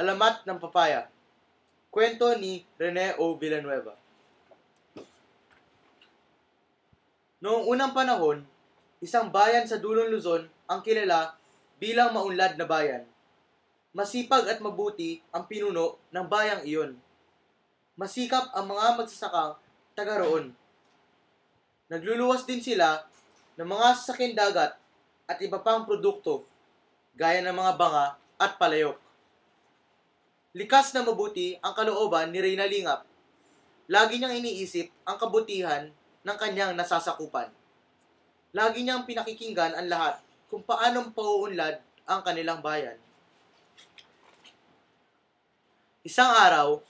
Alamat ng Papaya. Kwento ni Rene O. Villanueva. Noong unang panahon, isang bayan sa dulong Luzon ang kilala bilang maunlad na bayan. Masipag at mabuti ang pinuno ng bayang iyon. Masikap ang mga magsasakang taga roon. Nagluluwas din sila ng mga sasakyan dagat at iba pang produkto gaya ng mga banga at palayok. Likas na mabuti ang kalooban ni Reyna Lingap. Lagi niyang iniisip ang kabutihan ng kanyang nasasakupan. Lagi niyang pinakikinggan ang lahat kung paanong pauunlad ang kanilang bayan. Isang araw,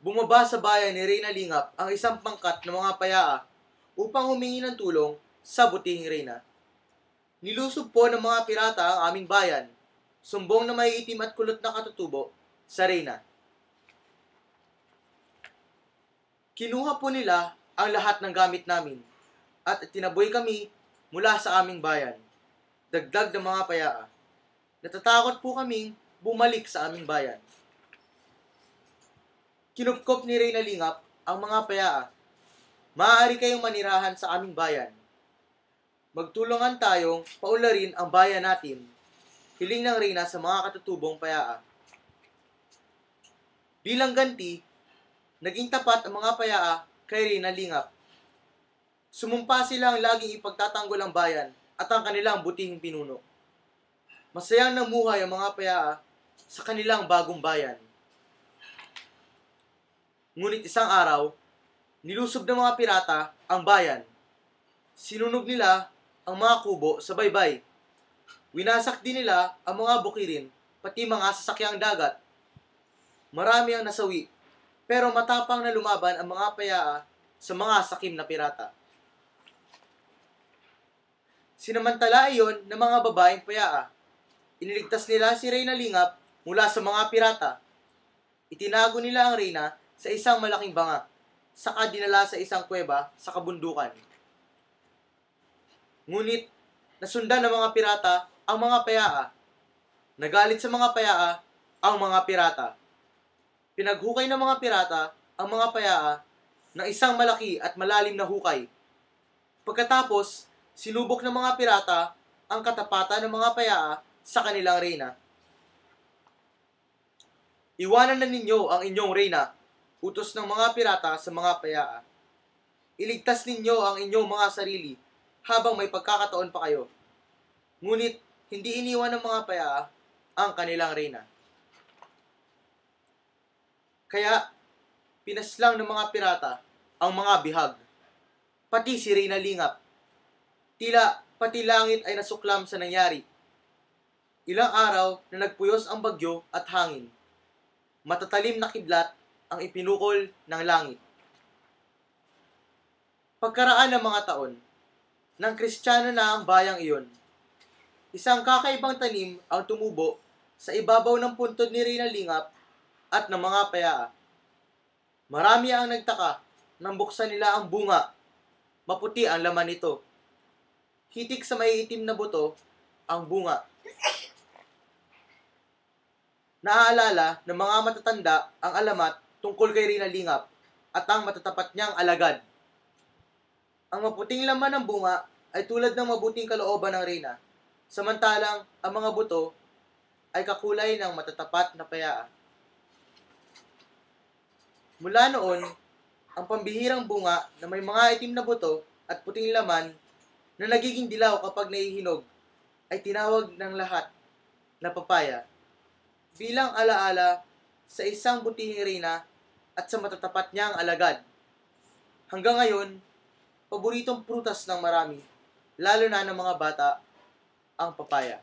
bumaba sa bayan ni Reyna Lingap ang isang pangkat ng mga payaa upang humingi ng tulong sa butihing Reyna. Nilusob po ng mga pirata ang aming bayan, sumbong na may itim at kulot na katutubo sa Reyna. Kinuha po nila ang lahat ng gamit namin at tinaboy kami mula sa aming bayan. Dagdag ng mga payaa. Natatakot po kaming bumalik sa aming bayan. Kinupkop ni Reyna Lingap ang mga payaa. Maaari kayong manirahan sa aming bayan. Magtulungan tayong paularin ang bayan natin. Hiling ng Reyna sa mga katutubong payaa. Bilang ganti, naging tapat ang mga payaa kay Reyna Lingap. Sumumpa silang laging ipagtatanggol ang bayan at ang kanilang butihing pinuno. Masayang namuhay ang mga payaa sa kanilang bagong bayan. Ngunit isang araw, nilusob ng mga pirata ang bayan. Sinunog nila ang mga kubo sa baybay. Winasak din nila ang mga bukirin, pati mga sasakyang dagat. Marami ang nasawi, pero matapang na lumaban ang mga payaa sa mga sakim na pirata. Sinamantala iyon ng mga babaeng payaa. Iniligtas nila si Reyna Lingap mula sa mga pirata. Itinago nila ang Reyna sa isang malaking banga, saka dinala sa isang kuweba sa kabundukan. Ngunit, nasundan ng mga pirata ang mga payaa. Nagalit sa mga payaa ang mga pirata. Pinaghukay ng mga pirata ang mga payaa ng isang malaki at malalim na hukay. Pagkatapos, sinubok ng mga pirata ang katapatan ng mga payaa sa kanilang reyna. Iwanan na ninyo ang inyong reyna, utos ng mga pirata sa mga payaa. Iligtas ninyo ang inyong mga sarili habang may pagkakataon pa kayo. Ngunit, hindi iniwan ng mga payaa ang kanilang reyna. Kaya, pinaslang ng mga pirata ang mga bihag, pati si Reyna Lingap. Tila pati langit ay nasuklam sa nangyari. Ilang araw na nagpuyos ang bagyo at hangin. Matatalim na kidlat ang ipinukol ng langit. Pagkaraan ng mga taon, nang kristyano na ang bayang iyon, isang kakaibang tanim ang tumubo sa ibabaw ng puntod ni Reyna Lingap at ng mga payaa. Marami ang nagtaka nang buksan nila ang bunga. Maputi ang laman nito. Hitik sa may itim na buto ang bunga. Naaalala ng mga matatanda ang alamat tungkol kay Rina Lingap at ang matatapat niyang alagad. Ang maputing laman ng bunga ay tulad ng mabuting kalooban ng Rina, samantalang ang mga buto ay kakulay ng matatapat na payaa. Mula noon, ang pambihirang bunga na may mga itim na buto at puting laman na nagiging dilaw kapag naihinog ay tinawag ng lahat na papaya bilang alaala sa isang butihing reyna at sa matatapat niyang alagad. Hanggang ngayon, paboritong prutas ng marami, lalo na ng mga bata, ang papaya.